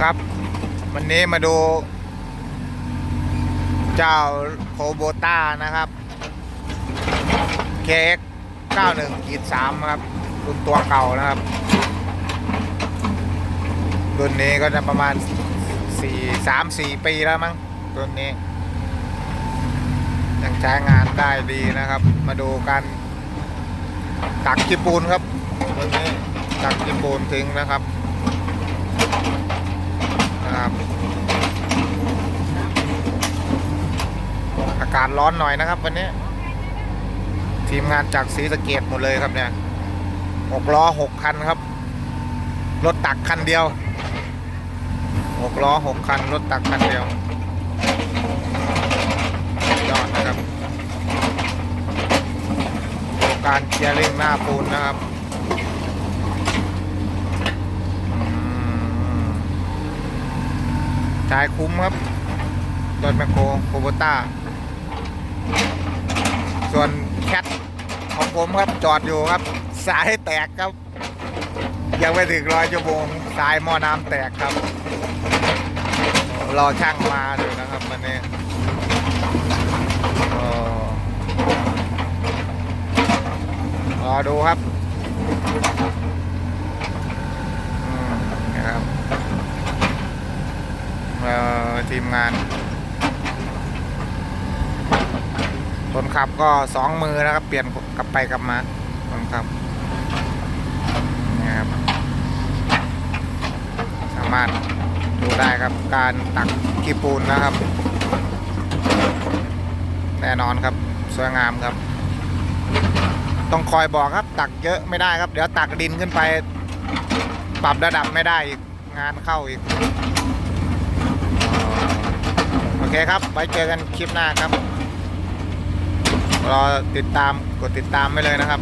ครับ วันนี้มาดู เจ้าโคโบต้านะครับ KX 91ขีด3ครับ รุ่นตัวเก่านะครับ รุ่นนี้ก็จะประมาณ 4 3 4 ปีแล้วมั้งรุ่นนี้ ยังใช้งานได้ดีนะครับ มาดูการตักกีปูนครับรุ่นนี้ตักกีปูนทิ้งนะครับ นะครับอากาศร้อนหน่อยนะครับ วันนี้ ทีมงานจากศรีสเกดหมดเลยครับเนี่ยหกล้อหกคันครับ รถตักคันเดียวหกล้อหกคัน รถตักคันเดียวยอดนะครับการเคลียร์เร่งหน้าปูนนะครับอืม จายคุ้มครับรถแมคโครโคโบต้า ส่วนแคทของผมครับจอดอยู่ครับ สายแตกครับ ยังไม่ถึงร้อยชั่วโมงสายหม้อน้ำแตกครับ รอช่างมาอยู่นะครับวันนี้เออรอดูครับนะครับ ทีมงาน คนขับก็สองมือนะครับ เปลี่ยนกลับไปกลับมาคนขับนี่ครับ สามารถดูได้ครับการตักกีปูนนะครับ แน่นอนครับ สวยงามครับ ต้องคอยบอกครับ ตักเยอะไม่ได้ครับ เดี๋ยวตักดินขึ้นไป ปรับระดับไม่ได้อีกงานเข้าอีก เคครับไว้เจอกันคลิปหน้าครับรอติดตามกดติดตามไปเลยนะครับ